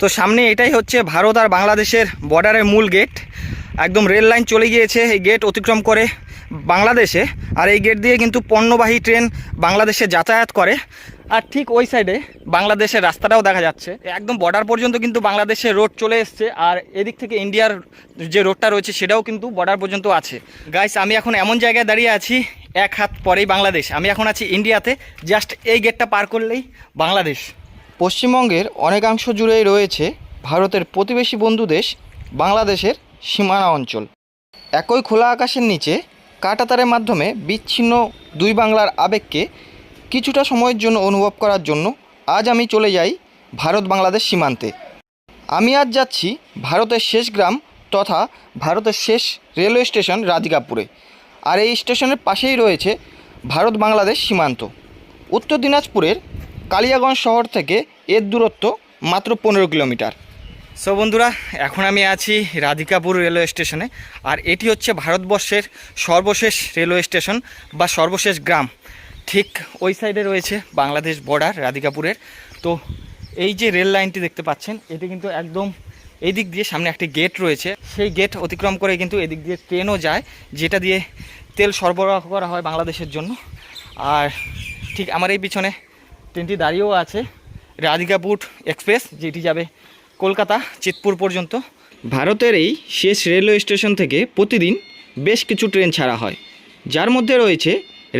তো সামনে এটাই হচ্ছে ভারত আর বাংলাদেশের বর্ডারের মূল গেট। একদম রেল লাইন চলে গিয়েছে, এই গেট অতিক্রম করে বাংলাদেশে। আর এই গেট দিয়ে কিন্তু পণ্যবাহী ট্রেন বাংলাদেশে যাতায়াত করে। আর ঠিক ওই সাইডে বাংলাদেশের রাস্তাটাও দেখা যাচ্ছে। একদম বর্ডার পর্যন্ত কিন্তু বাংলাদেশের রোড চলে এসছে। আর এদিক থেকে ইন্ডিয়ার যে রোডটা রয়েছে, সেটাও কিন্তু বর্ডার পর্যন্ত আছে। গাইস আমি এখন এমন জায়গায় দাঁড়িয়ে আছি, এক হাত পরেই বাংলাদেশ। আমি এখন আছি ইন্ডিয়াতে জাস্ট এই গেটটা পার করলেই বাংলাদেশ। পশ্চিমবঙ্গের অনেকাংশ জুড়েই রয়েছে ভারতের প্রতিবেশী বন্ধু দেশ, বাংলাদেশের সীমানা অঞ্চল। একই খোলা আকাশের নিচে কাটাতারের মাধ্যমে বিচ্ছিন্ন দুই বাংলার আবেগকে কিছুটা সময়ের জন্য অনুভব করার জন্য আজ আমি চলে যাই ভারত বাংলাদেশ সীমান্তে। আমি আজ যাচ্ছি ভারতের শেষ গ্রাম তথা ভারতের শেষ রেলওয়ে স্টেশন রাধিকাপুরে। আর এই স্টেশনের পাশেই রয়েছে ভারত বাংলাদেশ সীমান্ত। উত্তর দিনাজপুরের কালিয়াগঞ্জ শহর থেকে এর দূরত্ব মাত্র পনেরো কিলোমিটার। সো বন্ধুরা, এখন আমি আছি রাধিকাপুর রেলওয়ে স্টেশনে, আর এটি হচ্ছে ভারতবর্ষের সর্বশেষ রেলওয়ে স্টেশন বা সর্বশেষ গ্রাম। ঠিক ওই সাইডে রয়েছে বাংলাদেশ বর্ডার রাধিকাপুরের। তো এই যে রেল লাইনটি দেখতে পাচ্ছেন, এটি কিন্তু একদম এই দিক দিয়ে সামনে একটি গেট রয়েছে। সেই গেট অতিক্রম করে কিন্তু এদিক দিয়ে ট্রেনও যায়, যেটা দিয়ে তেল সরবরাহ করা হয় বাংলাদেশের জন্য। আর ঠিক আমার এই পিছনে ট্রেনটি দাঁড়িয়েও আছে রাধিকাপুর এক্সপ্রেস যেটি যাবে কলকাতা চিতপুর পর্যন্ত। ভারতের এই শেষ রেলওয়ে স্টেশন থেকে প্রতিদিন বেশ কিছু ট্রেন ছাড়া হয়। যার মধ্যে রয়েছে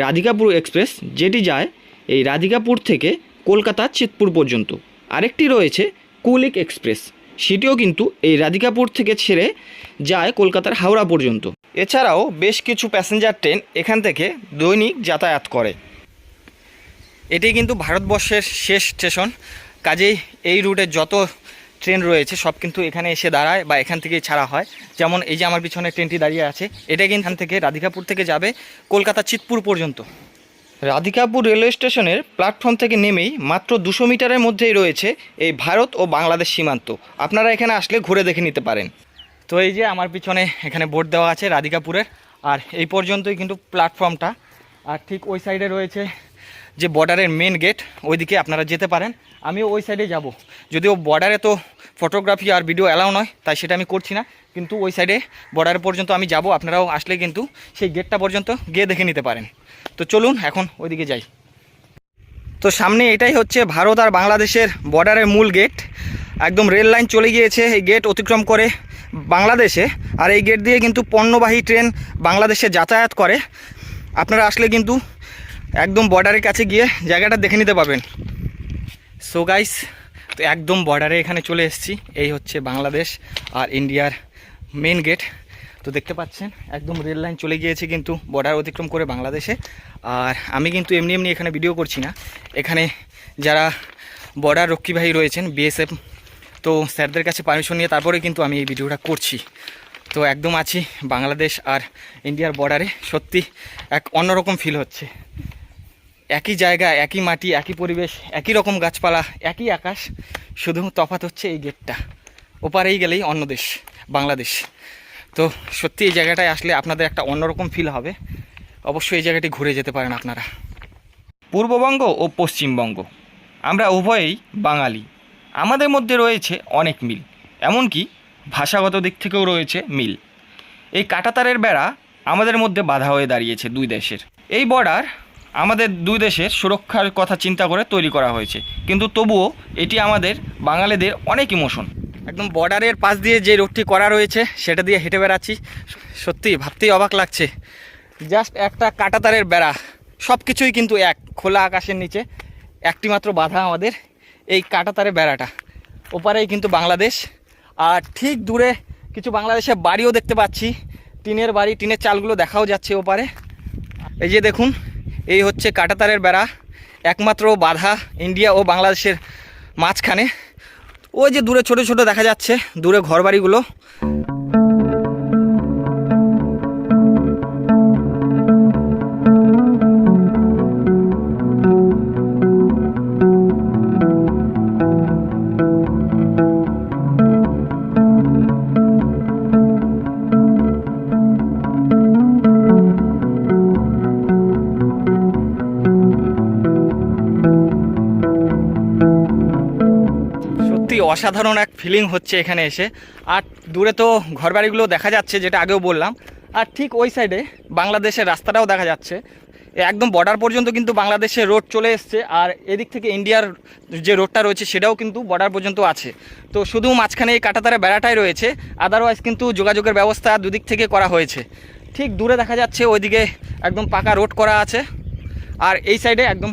রাধিকাপুর এক্সপ্রেস যেটি যায় এই রাধিকাপুর থেকে কলকাতা চিতপুর পর্যন্ত। আরেকটি রয়েছে কুলিক এক্সপ্রেস সেটিও কিন্তু এই রাধিকাপুর থেকে ছেড়ে যায় কলকাতার হাওড়া পর্যন্ত। এছাড়াও বেশ কিছু প্যাসেঞ্জার ট্রেন এখান থেকে দৈনিক যাতায়াত করে। এটি কিন্তু ভারতবর্ষের শেষ স্টেশন। কাজেই এই রুটে যত ট্রেন রয়েছে, সব কিন্তু এখানে এসে দাঁড়ায় বা এখান থেকেই ছাড়া হয়। যেমন এই যে আমার পিছনে ট্রেনটি দাঁড়িয়ে আছে, এটা কিন্তু এখান থেকে রাধিকাপুর থেকে যাবে কলকাতা চিতপুর পর্যন্ত। রাধিকাপুর রেলওয়ে স্টেশনের প্ল্যাটফর্ম থেকে নেমেই মাত্র দুশো মিটারের মধ্যেই রয়েছে এই ভারত ও বাংলাদেশ সীমান্ত। আপনারা এখানে আসলে ঘুরে দেখে নিতে পারেন। তো এই যে আমার পিছনে এখানে বোর্ড দেওয়া আছে রাধিকাপুরের, আর এই পর্যন্তই কিন্তু প্ল্যাটফর্মটা। আর ঠিক ওই সাইডে রয়েছে যে বর্ডারের মেন গেট ওইদিকে আপনারা যেতে পারেন। আমিও ওই সাইডে যাব। যদিও বর্ডারে তো ফটোগ্রাফি আর ভিডিও অ্যালাউ নয়, তাই সেটা আমি করছি না। কিন্তু ওই সাইডে বর্ডার পর্যন্ত আমি যাব, আপনারাও আসলে কিন্তু সেই গেটটা পর্যন্ত গিয়ে দেখে নিতে পারেন। তো চলুন এখন ওইদিকে যাই। তো সামনে এটাই হচ্ছে ভারত আর বাংলাদেশের বর্ডারের মূল গেট একদম রেল লাইন চলে গিয়েছে, এই গেট অতিক্রম করে বাংলাদেশে। আর এই গেট দিয়ে কিন্তু পণ্যবাহী ট্রেন বাংলাদেশে যাতায়াত করে। আপনারা আসলে কিন্তু একদম বর্ডারের কাছে গিয়ে জায়গাটা দেখে নিতে পারবেন। সো গাইস তো একদম বর্ডারে এখানে চলে এসেছি। এই হচ্ছে বাংলাদেশ আর ইন্ডিয়ার মেন গেট তো দেখতে পাচ্ছেন, একদম রেল লাইন চলে গিয়েছে কিন্তু বর্ডার অতিক্রম করে বাংলাদেশে। আর আমি কিন্তু এমনি এমনি এখানে ভিডিও করছি না। এখানে যারা বর্ডার রক্ষীবাহী রয়েছেন বিএসএফ তো স্যারদের কাছে পারমিশন নিয়ে তারপরে কিন্তু আমি এই ভিডিওটা করছি। তো একদম আছি বাংলাদেশ আর ইন্ডিয়ার বর্ডারে সত্যি এক অন্যরকম ফিল হচ্ছে। একই জায়গা, একই মাটি, একই পরিবেশ, একই রকম গাছপালা, একই আকাশ, শুধু তফাৎ হচ্ছে এই গেটটা। ওপারেই গেলেই অন্য দেশ, বাংলাদেশ। তো সত্যি এই জায়গাটায় আসলে আপনাদের একটা অন্যরকম ফিল হবে। অবশ্যই এই জায়গাটি ঘুরে যেতে পারেন আপনারা। পূর্ববঙ্গ ও পশ্চিমবঙ্গ, আমরা উভয়েই বাঙালি। আমাদের মধ্যে রয়েছে অনেক মিল, এমনকি ভাষাগত দিক থেকেও রয়েছে মিল। এই কাটাতারের বেড়া আমাদের মধ্যে বাধা হয়ে দাঁড়িয়েছে দুই দেশের। এই বর্ডার আমাদের দুই দেশের সুরক্ষার কথা চিন্তা করে তৈরি করা হয়েছে। কিন্তু তবুও এটি আমাদের বাঙালিদের অনেক ইমোশন একদম বর্ডারের পাশ দিয়ে যে রোডটি করা রয়েছে, সেটা দিয়ে হেঁটে বেড়াচ্ছি। সত্যি ভাবতেই অবাক লাগছে। জাস্ট একটা কাটাতারের বেড়া। সব কিছুই কিন্তু এক, খোলা আকাশের নিচে। একটি মাত্র বাধা আমাদের এই কাটাতারের বেড়াটা। ওপারেই কিন্তু বাংলাদেশ। আর ঠিক দূরে কিছু বাংলাদেশের বাড়িও দেখতে পাচ্ছি। টিনের বাড়ি, টিনের চালগুলো দেখাও যাচ্ছে ওপারে। এই যে দেখুন এই হচ্ছে কাটাতারের বেড়া, একমাত্র বাধা ইন্ডিয়া ও বাংলাদেশের মাঝখানে। ওই যে দূরে ছোট ছোট দেখা যাচ্ছে, দূরে ঘরবাড়িগুলো। অসাধারণ এক ফিলিং হচ্ছে এখানে এসে। আর দূরে তো ঘরবাড়িগুলো দেখা যাচ্ছে, যেটা আগেও বললাম। আর ঠিক ওই সাইডে বাংলাদেশের রাস্তাটাও দেখা যাচ্ছে। একদম বর্ডার পর্যন্ত কিন্তু বাংলাদেশের রোড চলে এসছে, আর এদিক থেকে ইন্ডিয়ার যে রোডটা রয়েছে, সেটাও কিন্তু বর্ডার পর্যন্ত আছে। তো শুধু মাঝখানে এই কাটাতারা বেড়াটাই রয়েছে আদারওয়াইজ কিন্তু যোগাযোগের ব্যবস্থা দুদিক থেকে করা হয়েছে। ঠিক দূরে দেখা যাচ্ছে, ওইদিকে একদম পাকা রোড করা আছে। আর এই সাইডে একদম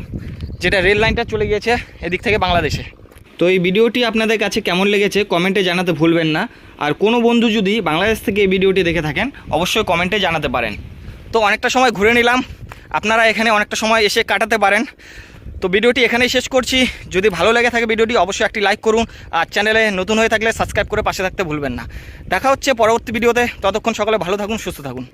যেটা রেল লাইনটা চলে গিয়েছে, এদিক থেকে বাংলাদেশে। তো এই ভিডিওটি আপনাদের কাছে কেমন লেগেছে কমেন্টে জানাতে ভুলবেন না। আর কোনো বন্ধু যদি বাংলাদেশ থেকে এই ভিডিওটি দেখে থাকেন, অবশ্যই কমেন্টে জানাতে পারেন। তো অনেকটা সময় ঘুরে নিলাম। আপনারা এখানে অনেকটা সময় এসে কাটাতে পারেন। তো ভিডিওটি এখানেই শেষ করছি। যদি ভালো লেগে থাকে ভিডিওটি, অবশ্যই একটি লাইক করুন। আর চ্যানেলে নতুন হয়ে থাকলে সাবস্ক্রাইব করে পাশে থাকতে ভুলবেন না। দেখা হচ্ছে পরবর্তী ভিডিওতে। ততক্ষণ সকলে ভালো থাকুন, সুস্থ থাকুন।